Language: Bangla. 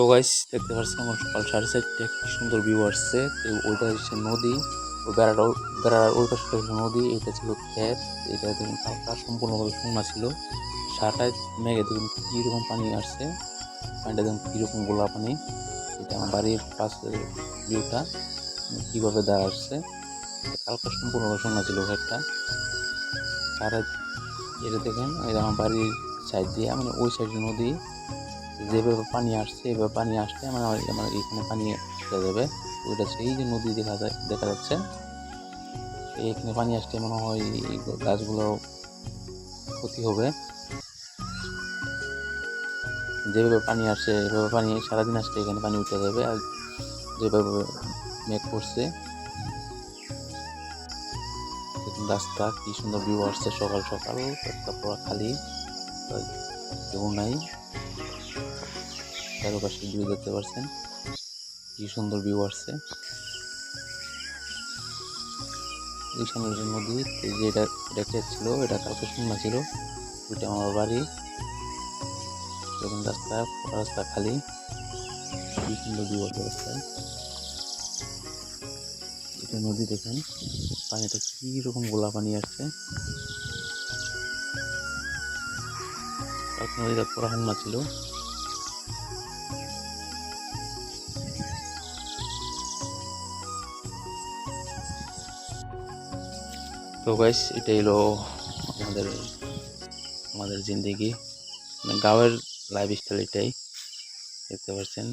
তো গাইস দেখতে পাচ্ছেন আমার সকাল সাড়ে চারটে, কি সুন্দর ভিউ আসছে। তো ওইটা হচ্ছে নদী। ওই বেড়াটা, বেড়ার ওই হচ্ছে নদী, এটা ছিল ক্ষেত। এটা দেখুন হালকা সম্পূর্ণভাবে শোনা ছিল। সারাটায় মেঘে দেখুন কীরকম পানি আসছে। পানিটা দেখুন কীরকম গোলা পানি। এটা আমার বাড়ির পাশের ভিউটা কীভাবে দাঁড়া আসছে। হালকা সম্পূর্ণভাবে শোনা ছিল ক্ষেতটা। সারা এটা দেখেন, এটা আমার বাড়ির সাইড দিয়ে মানে ওই সাইডে নদী। যেভাবে পানি আসছে, এভাবে পানি আসলে মানে আমার আমার এখানে পানি চলে যাবে। ওইটা সেই যে নদী দেখা যায় দেখা যাচ্ছে। এখানে পানি আসলে মনে হয় গাছগুলো ক্ষতি হবে। যেভাবে পানি আসছে, এভাবে পানি সারাদিন আসলে এখানে পানি উঠে যাবে। আর যেভাবে মেঘ করছে রাস্তা, কি সুন্দর ভিউ আসছে সকাল সকাল। রাস্তা পুরো খালি কেউ নাই। চারপাশে ভিউ দেখতে পাচ্ছেন কি সুন্দর ভিউ আসছে। এই সামনে নদী এই যে এটা এটা ক্ষেত ছিল, এটা কালকে শূন্য ছিল। ওইটা আমার বাড়ি। এবং রাস্তা রাস্তা খালি। কি সুন্দর ভিউ আসছে রাস্তায়। এটা নদী দেখেন। পানিটা কি রকম গোলা পানি আসছে। নদীটা পুরো হান্না ছিল। তো গাইস এটা হলো আমাদের আমাদের জিন্দেগি। মানে গাঁয়ের লাইফ স্টাইল এটাই দেখতে পাচ্ছেন।